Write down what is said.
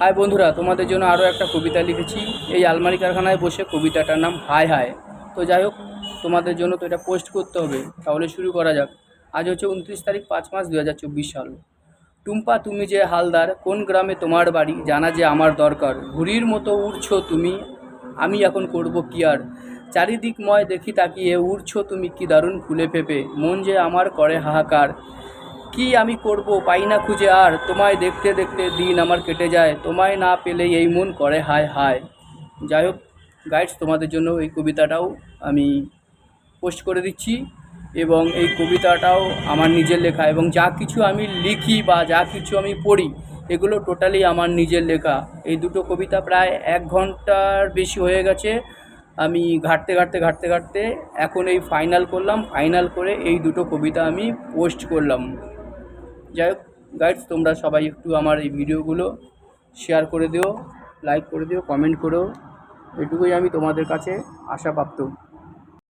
High বন্ধুরা, তোমাদের জন্য আরও একটা কবিতা লিখেছি। এই আলমারি কারখানায় বসে কবিতাটার নাম হাই হাই। তো যাই হোক, তোমাদের জন্য তো এটা পোস্ট করতে হবে। তাহলে শুরু করা যাক। আজ হচ্ছে উনত্রিশ তারিখ, পাঁচ মাস দু হাজার চব্বিশ সাল। টুম্পা, তুমি যে হালদার, কোন গ্রামে তোমার বাড়ি? জানা যে আমার দরকার। ঘুড়ির মতো উড়ছো তুমি, আমি এখন করব কি আর? চারিদিকময় দেখি তাকিয়ে, উড়ছো তুমি কি দারুণ ফুলে ফেপে। মন যে আমার করে হাহাকার। কি আমি করব? পাই না খুঁজে আর। তোমায় দেখতে দেখতে দিন আমার কেটে যায়। তোমায় না পেলেই এই মন করে। হায় হায়। যাই হোক গাইডস তোমাদের জন্য এই কবিতাটাও আমি পোস্ট করে দিচ্ছি এবং এই কবিতাটাও আমার নিজের লেখা এবং যা কিছু আমি লিখি বা যা কিছু আমি পড়ি, এগুলো টোটালি আমার নিজের লেখা। এই দুটো কবিতা প্রায় এক ঘণ্টার বেশি হয়ে গেছে। আমি ঘাঁটতে ঘাঁটতে ঘাঁটতে ঘাঁটতে এখন এই ফাইনাল করলাম। ফাইনাল করে এই দুটো কবিতা আমি পোস্ট করলাম। যাই হোক গাইডস তোমরা সবাই একটু আমার এই ভিডিওগুলো শেয়ার করে দিও লাইক করে দিও কমেন্ট করেও। এটুকুই আমি তোমাদের কাছে আশাপ্রাপ্ত।